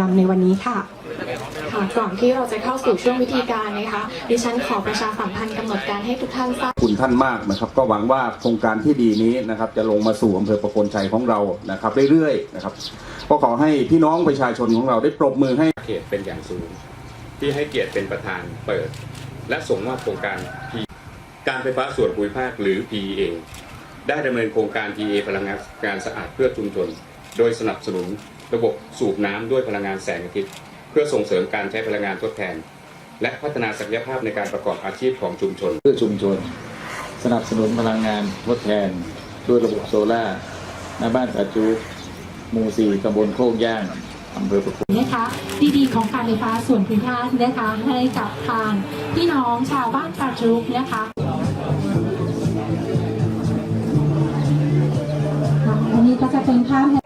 ลำในวันนี้ค่ะค่ะก่อนที่เราจะเข้าสู่ช่วงวิธีการนะคะ ดิฉันขอประชาสัมพันธ์กำหนดการให้ทุกท่านทราบขอบคุณท่านมากนะครับ ก็หวังว่าโครงการที่ดีนี้นะครับ จะลงมาสู่อำเภอประโคนชัยของเรานะครับ เรื่อยๆนะครับก็ขอให้พี่น้องประชาชนของเราได้ปรบมือให้เขตเป็นอย่างสูง ที่ให้เกียรติเป็นประธานเปิด และส่งมอบโครงการ P การไฟฟ้าส่วนภูมิภาคหรือ PEA ได้ดำเนินโครงการ PEA พลังงานสะอาดเพื่อชุมชน โดยสนับสนุนระบบสูบน้ำด้วยพลังงานแสงอาทิตย์ เพื่อส่งเสริมการใช้พลังงานทดแทน และพัฒนาศักยภาพในการประกอบอาชีพของชุมชน เพื่อชุมชน สนับสนุนพลังงานทดแทน ด้วยระบบโซล่าร์หน้าบ้านอาจูหมู่สี่ตำบลโคกย่างอำเภอประโคนนะคะดีๆของการไฟฟ้าส่วนภูมิภาคนะคะให้กับทางพี่น้องชาวบ้านปาจุกนะคะ คนนี้ก็จะเป็นภาพ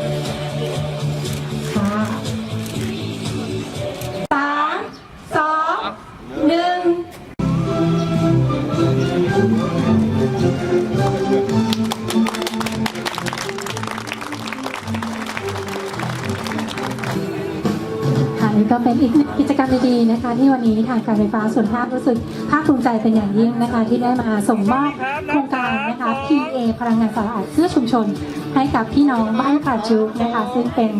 นี่ก็เป็นอีกกิจกรรมดีๆนะคะ ที่วันนี้ทางการไฟฟ้าส่วนภาครู้สึกภาคภูมิใจเป็นอย่างยิ่งนะคะ ที่ได้มาส่งมอบโครงการนะคะ PA พลังงานสะอาดเพื่อชุมชน ให้กับพี่น้องบ้านป่าจุกนะคะ ซึ่งเป็น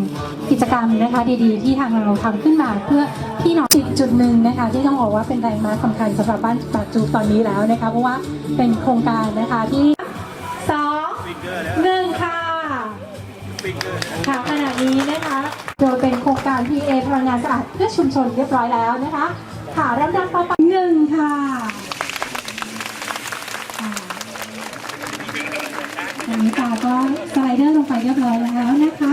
กิจกรรมนะคะดีๆ ที่ทางเราทำขึ้นมาเพื่อพี่น้องอีกจุดหนึ่งนะคะ ที่ต้องบอกว่าเป็นแรงม้าสำคัญสำหรับบ้านป่าจุกตอนนี้แล้วนะคะเพราะว่าเป็นโครงการนะคะที่สองหนึ่งค่ะค่ะขณะนี้นะคะานสะอาดเพื่อชุมชนเรียบร้อยแล้วนะคะ ค่ะลำดับต่อไปหนึ่งค่ะค่ะอันนี้ตาก็สไลเดอร์ลงไปเรียบร้อยแล้วนะคะ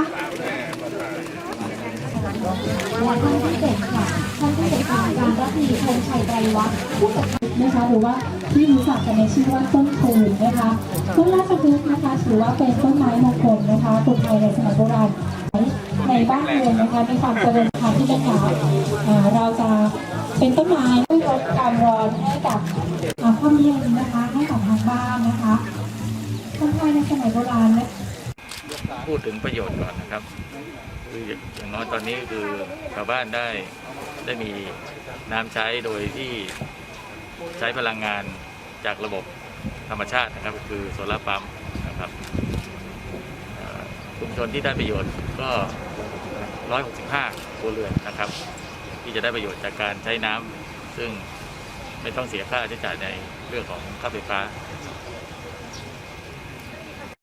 และท่านที่เจ็ดค่ะท่านที่เจ็ดของการรับมีพงชัยไตรวัฒน์ผู้จัดการนะคะหรือว่าที่รู้จักกันในชื่อว่าต้นคูนนะคะต้นราชพฤกษ์นะคะถือว่าเป็นต้นไม้มงคลนะคะปลูกภายในสมัยโบราณ ในบ้านเรือนนะคะมีความเจริญทางที่นะคะอ่าเราจะเป็นต้นไม้เพื่อลดการร้อนให้กับความเย็นนะคะให้กับทางบ้านนะคะต้นไม้ในสมัยโบราณนะพูดถึงประโยชน์ก่อนนะครับคืออย่างน้อยตอนนี้คือชาวบ้านได้ได้มีน้ำใช้โดยที่ใช้พลังงานจากระบบธรรมชาตินะครับคือโซลาร์ปั๊มนะครับชุมชนที่ได้ประโยชน์ก็ 165ครัวเรือนนะครับ ที่จะได้ประโยชน์จากการใช้น้ำซึ่งไม่ต้องเสียค่าใช้จ่ายในเรื่องของค่าไฟฟ้า